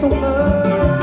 สุข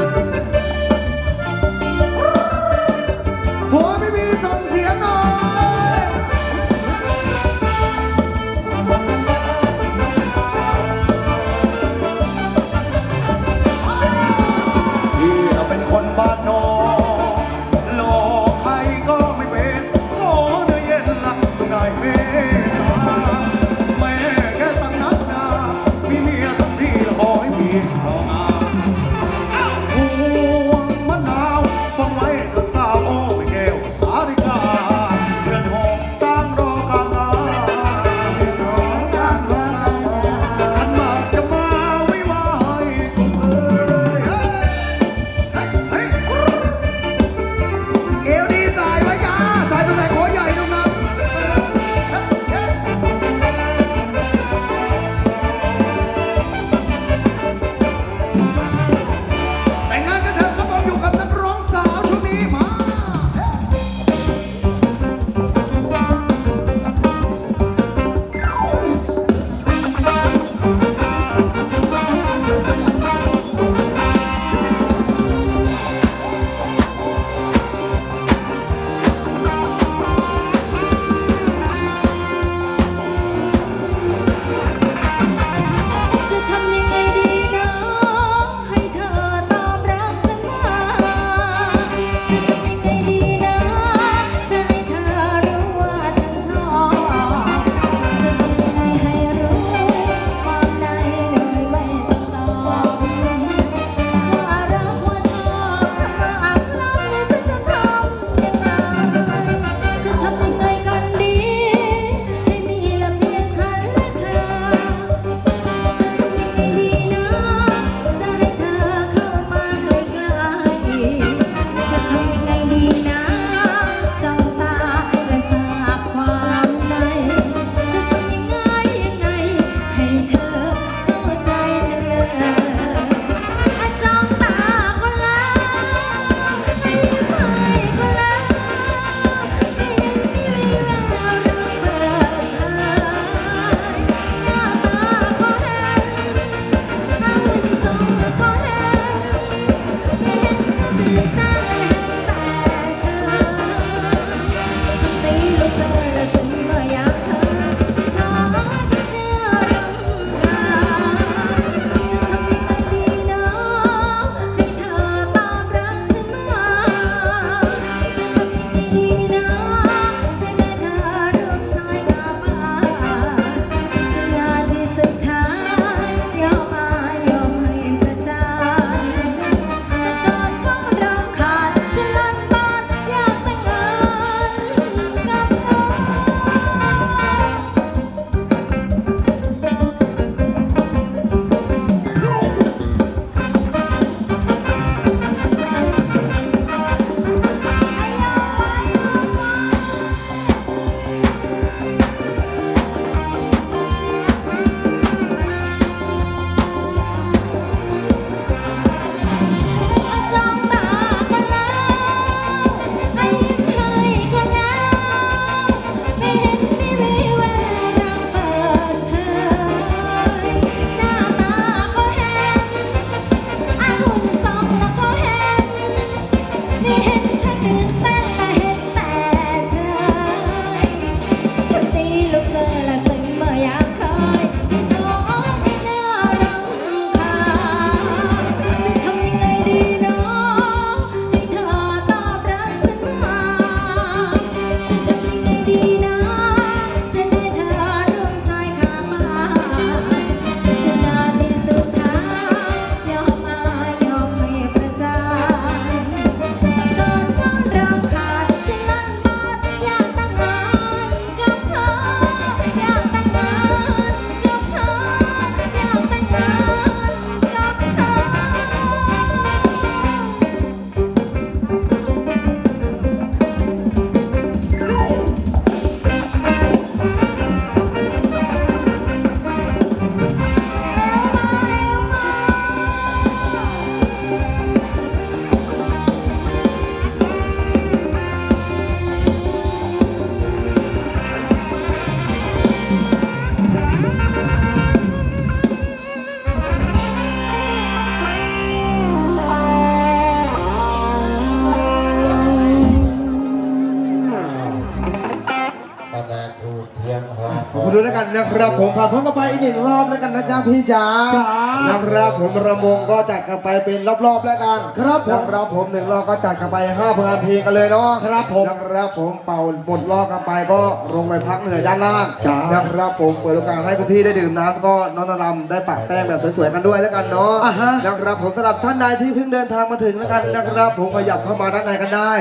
ครับผมผ่านพ้นกันไปอีกหนึ่งรอบแล้วกันนะจ๊ะพี่จ๋าจ๋านะครับผมระมงก็จัดกันไปเป็นรอบๆแล้วกัน ครับผมนะครับผมหนึ่งรอบก็จัดกันไปห้าพันทีกันเลยเนาะครับผมนะครับผมเป่าหมดรอบกันไปก็ลงไปพักเหนื่อยด้านล่างจ๋านะครับผมเปิดโอกาสให้คุณพี่ได้ดื่มน้ำก็น้องนารำได้ปะแป้งแบบสวยๆกันด้วยแล้วกันเนาะอ่าฮะนะครับผมสำหรับท่านใดที่เพิ่งเดินทางมาถึงแล้วกันนะครับผมขยับเข้ามาด้านในกันได้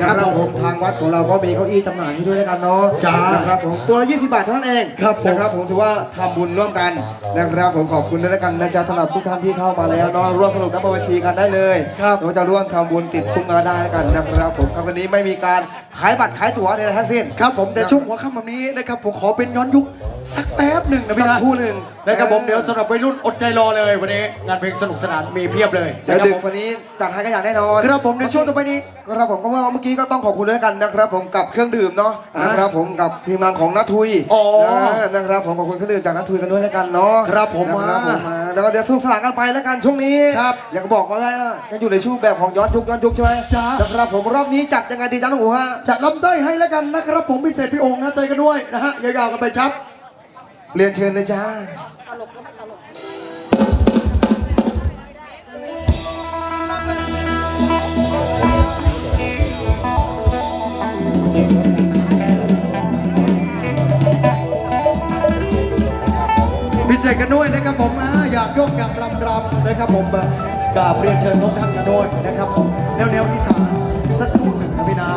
นะครับผมทางวัดของเราก็มีเก้าอี้จำหน่ายให้ด้วยแล้วกันเนาะจ้านะครับผมตัวละ20 บาทเท่านั้นเองครับผม นะครับผมถือว่าทำบุญร่วมกันนะครับผมขอบคุณด้วยแล้วกันนะจ๊ะสำหรับทุกท่านที่เข้ามาแล้วเนาะร่วมสนุกนับเวทีกันได้เลยครับเราจะร่วมทำบุญติดทุ่งนาได้แล้วกันนะครับผมครับวันนี้ไม่มีการขายบัตรขายตั๋วใดๆทั้งสิ้น ครับผมแต่ช่วงหัวค่ำแบบนี้นะครับผมขอเป็นย้อนยุคสักแป๊บหนึ่งนะพี่สันะกครู่หนึ่ง นะครับผมเดี๋ยวสำหรับวัยรุ่นอดใจรอเลยวันนี้งานเพลงสนุกสนานมีเพียบเลยเดี๋ยวนะครับดึกผมวันนี้จัดให้กันอย่างแน่นอนครับผมในช่วงต่อไปนี้ครับผมก็ว่าเมื่อกี้ก็ต้องขอบคุณด้วยกันนะครับ ผมกับเครื่องดื่มเนาะอะนะครับผมกับทีมงานของนัททุยอ๋อนะนะครับผมขอบคุณเครื่องดื่มจากนัททุยกันด้วยแล้วกันเนาะครับผมนะครับมาผมมาแล้วก็เดี๋ยวสนุกสนานกันไปแล้วกันช่วงนี้ครับอยากบอกว่ายังอยู่ในช่วงแบบของย้อนยุคย้อนยุคใช่ไหมจ้านะครับผมรอบนี้จัดยังไงดีจ้าลุงหูฮะจัดลำเต้ยให้แล้วกันนะครับผมพิเศษพี่องค์นะเต้ยกันด้วยนะฮะยาวๆกันไปครับเรียนเชิญเลยจ้า พิเศษกันด้วยนะครับผมอ่าอยากยกอยากรำรำนะครับผมเอ่อกราบเรียนเชิญทุกท่านกันด้วยนะครับผมแนวแนวอีสานสักทุ่หนึ่งนะพี่นา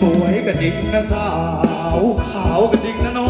สวยก็จริงนะสาว ขาวก็จริงนะน้อง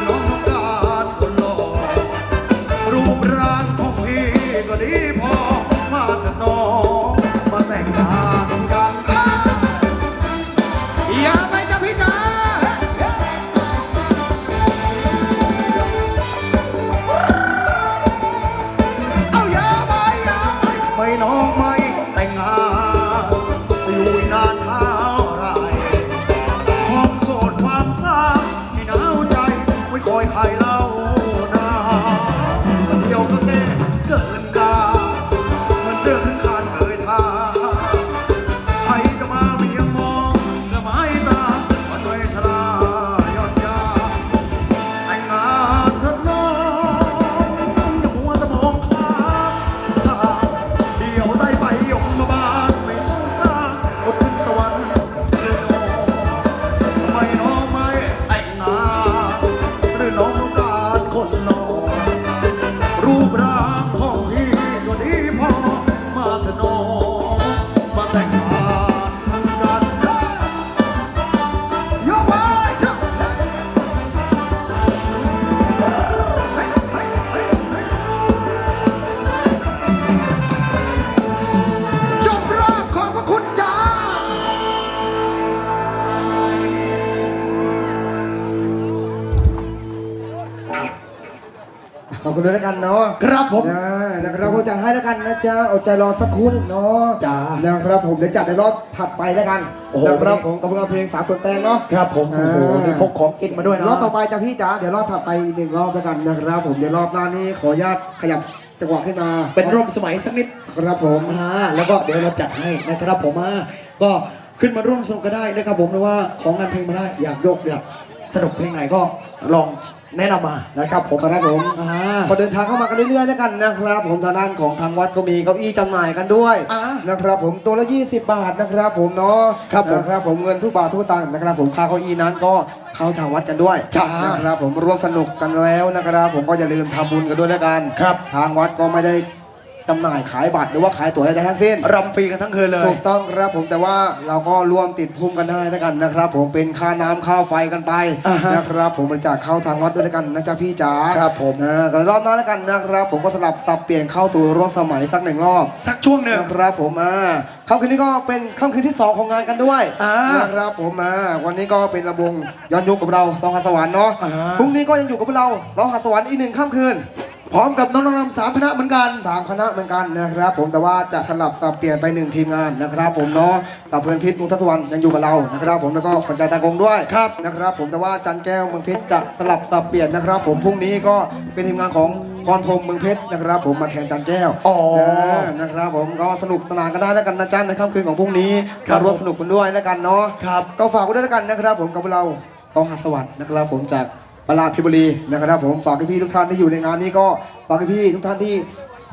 ห แล้วกันเนาะครับผมนะนะครับผมจัดให้แล้วกันนะจ๊ะอดใจรอสักครู่หนึ่งเนาะจ้านะครับผมเดี๋ยวจัดในรอบถัดไปแล้วกันโอ้โหนะครับผมกับผลงานเพลงสาวสวนแตงเนาะครับผมโอ้โหอ่านี่พกของกินมาด้วยนะรอบต่อไปจ้ะพี่จ๋าเดี๋ยวรอบถัดไปอีกหนึ่งรอบแล้วกันนะครับผมเดี๋ยวรอบหน้านี้ขออนุญาตขยับจังหวะขึ้นมาเป็นร่วมสมัยสักนิดครับผมอ่าแล้วก็เดี๋ยวเราจัดให้นะครับผมอ่าก็ขึ้นมาร่วมสนุกก็ได้นะครับผมหรือว่าของงานเพลงมาได้อยากยกอยากสนุกเพลงไหนก็ ลองแนะนำมานะครับผมครับผมอ่าพอเดินทางเข้ามากันเรื่อยๆแล้วกันนะครับ ผมทางด้านของทางวัดก็มีเก้าอี้จำหน่ายกันด้วยอ่านะครับ ผมตัวละ 20 บาทนะครับ ผมเนาะครับผมนะครับผมเงินทุกบาททุกสตังค์นะครับ ผมค่าเก้าอี้นั้นก็เข้าทางวัดกันด้วยจ้านะครับผมร่วมสนุกกันแล้วนะครับ ผมก็อย่าลืมทำบุญกันด้วยแล้วกันครับ ทางวัดก็ไม่ได้ จำหน่ายขายบัตรหรือว่าขายตั๋วอะไรทั้งสิ้น รำฟรีกันทั้งคืนเลย ถูกต้องครับผมแต่ว่าเราก็ร่วมติดพุ่มกันได้แล้วกันนะครับ ผมเป็นค่าน้ำค่าไฟกันไปอ่าฮะนะครับ ผมบริจาคเข้าทางวัดด้วยแล้วกันนะจ๊ะพี่จ๋าครับผม อ่ากันรอบหน้าแล้วกันนะครับ ผมก็สลับสับเปลี่ยนเข้าสู่รถสมัยสักหนึ่งรอบ สักช่วงหนึ่ง นะครับผมอ่าค่ำคืนนี้ก็เป็นค่ำคืนที่สองของงานกันด้วยอ่านะครับผมอ่าวันนี้ก็เป็นระวงย้อนยุคกับเราสองหัสวรรค์เนาะอ่า พรุ่งนี้ก็ยังอยู่กับพวกเราสองหัสวรรค์อีกหนึ่งค่ำคืน พร้อมกับน้องๆรำสามคณะเหมือนกันสามคณะเหมือนกันนะครับ ผมแต่ว่าจะสลับสับเปลี่ยนไปหนึ่งทีมงานนะครับ ผมเนาะกับเพื่อนพิษมุทสวรรค์ยังอยู่กับเรานะครับ ผมแล้วก็ฝันใจตากงด้วยครับนะครับ ผมแต่ว่าจันแก้วเมืองเพชรจะสลับสับเปลี่ยนนะครับ ผมพรุ่งนี้ก็เป็นทีมงานของพรพรหมเมืองเพชรนะครับ ผมมาแทนจันแก้วอ๋อานะครับ ผมก็สนุกสนานกันได้แล้วกันนะจ๊ะในค่ำคืนของพรุ่งนี้ครับมาร่วมสนุกกันด้วยแล้วกันเนาะครับก็ฝากไว้ด้วยแล้วกันนะครับ ผมกับเราต้องหัสวัสดิ์นะครับ ผมจาก ปราพิบุรีนะครับผมฝากพี่ๆทุกท่านที่อยู่ในงานนี้ก็ฝากพี่ๆทุกท่านที่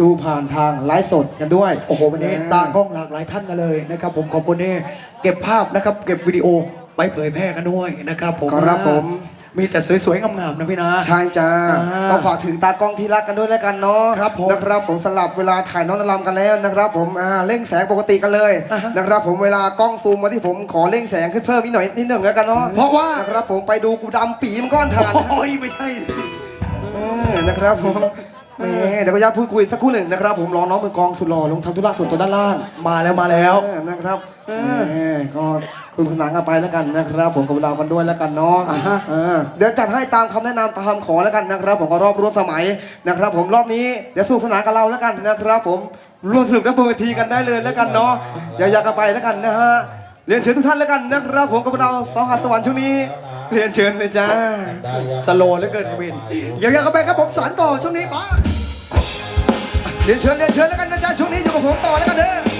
ดูผ่านทางไลฟ์สดกันด้วย โอ้โหวันนี้ตากล้องหลากหลายท่านกันเลยนะครับผมขอบคุณนี่เก็บภาพนะครับเก็บวิดีโอไปเผยแพร่กันด้วยนะครับผมครับผม มีแต่สวยๆงามๆนะพี่นะ ใช่จ้าอ่าก็ฝากถึงตากล้องที่รักกันด้วยแล้วกันเนาะครับผมนะครับผมสลับเวลาถ่ายน้องนารำกันแล้วนะครับผมอ่าเร่งแสงปกติกันเลยอ่าฮะนะครับผมเวลากล้องซูมมาที่ผมขอเร่งแสงขึ้นเพิ่มนิดหน่อยนิดหนึ่งแล้วกันเนาะเพราะว่า นะครับผมไปดูกูดำปีมันก้อนถ่านโอ้ยไม่ใช่สิเออนะครับผมแหมเดี๋ยวก็จะพูดคุยสักครู่หนึ่งนะครับผมรอน้องมือกลองสุดหล่อลงทำธุระส่วนตัวด้านล่างมาแล้วมาแล้ว เออนะครับเอแหอมก็ สนุกสนานกันไปแล้วกันนะครับผมกับเรากันด้วยแล้วกันเนาะอ่าฮะเออเดี๋ยวจัดให้ตามคำแนะนำตามคำขอแล้วกันนะครับ ผมก็รอบร่วมสมัยนะครับ ผมรอบนี้เดี๋ยวสนุกสนานกับเราแล้วกันนะครับ ผมร่วมสนุกกันบนเวทีกันได้เลยแล้วกันเนาะอย่าอยากกันไปแล้วกันนะฮะเรียนเชิญทุกท่านแล้วกันนะครับ ผมกับเราสองหัสสวรรค์ช่วงนี้เรียนเชิญเลยจ้าสโลว์เหลือเกินวินเดี๋ยวยังกันไปครับผมสารต่อช่วงนี้บ้าเรียนเชิญเรียนเชิญแล้วกันนะจ๊ะช่วงนี้อยู่กับผมต่อแล้วกันเด้อ